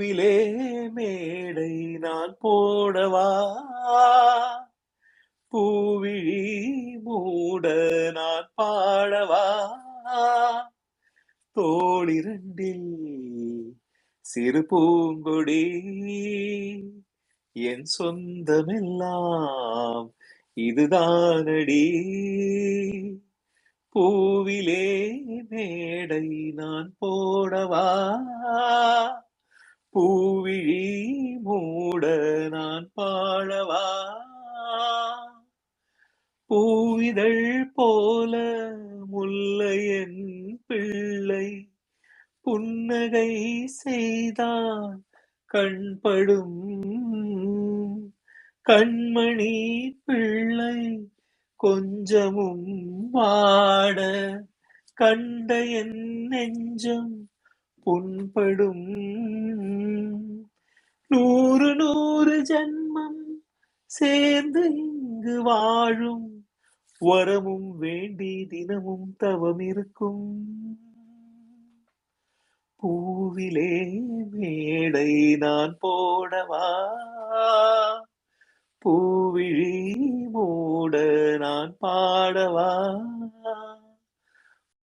பூவிலே மேடை நான் போடவா? பூவிழி மூட நான் பாடவா? தோளிரண்டில் சிறு பூங்கொடி என் சொந்தமெல்லாம் இதுதானடி? பூவிலே மேடை நான் போடவா? பூவிழி மூட நான் பாழவா? பூவிதழ் போல முல்லையன் பிள்ளை புன்னகை செய்தான் கண்படும் கண்மணி பிள்ளை கொஞ்சமும் வாட கண்ட என் நெஞ்சம் புண்படும் நூறு நூறு ஜன்மம் சேர்ந்து இங்கு வாழும். வரமும் வேண்டி தினமும் தவம் இருக்கும். பூவிலே மேடை நான் போடவா? பூவிழி மூட நான் பாடவா?